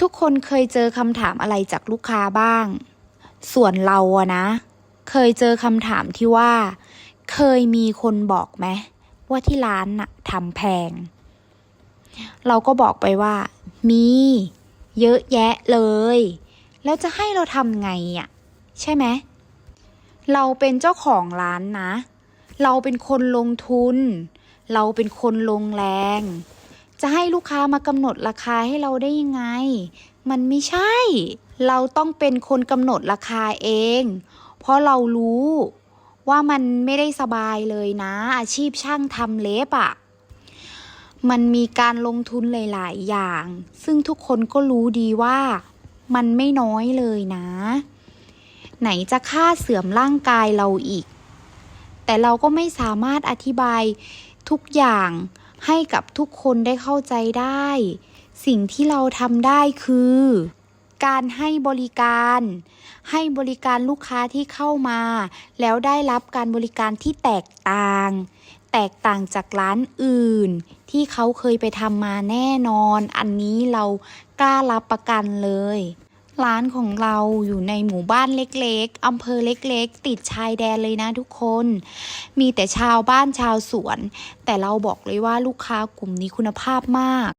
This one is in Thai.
ทุกคนเคยเจอคำถามอะไรจากลูกค้าบ้าง ส่วนเราอะนะ เคยเจอคำถามที่ว่า เคยมีคนบอกไหมว่าที่ร้านน่ะทำแพง เราก็บอกไปว่า มี เยอะแยะเลย แล้วจะให้เราทำไงอะใช่ไหม เราเป็นเจ้าของร้านนะ เราเป็นคนลงทุน เราเป็นคนลงแรง จะให้ลูกค้ามากำหนดราคาให้เราได้ยังไง มันไม่ใช่ เราต้องเป็นคนกำหนดราคาเอง เพราะเรารู้ว่ามันไม่ได้สบายเลยนะ อาชีพช่างทำเล็บอะ่ะ มันมีการลงทุนหลาย ๆ อย่าง ซึ่งทุกคนก็รู้ดีว่ามันไม่น้อยเลยนะ ไหนจะค่าเสื่อมร่างกายเราอีก แต่เราก็ไม่สามารถอธิบายทุกอย่าง ให้กับทุกคนได้เข้าใจได้ สิ่งที่เราทำได้คือ การให้บริการ ให้บริการลูกค้าที่เข้ามา แล้วได้รับการบริการที่แตกต่าง แตกต่างจากร้านอื่น ที่เขาเคยไปทำมาแน่นอน อันนี้เรากล้ารับประกันเลย ร้านของเราอยู่ในหมู่บ้านเล็กๆ อำเภอเล็กๆ ติดชายแดนเลยนะทุกคน มีแต่ชาวบ้านชาวสวน แต่เราบอกเลยว่าลูกค้ากลุ่มนี้คุณภาพมาก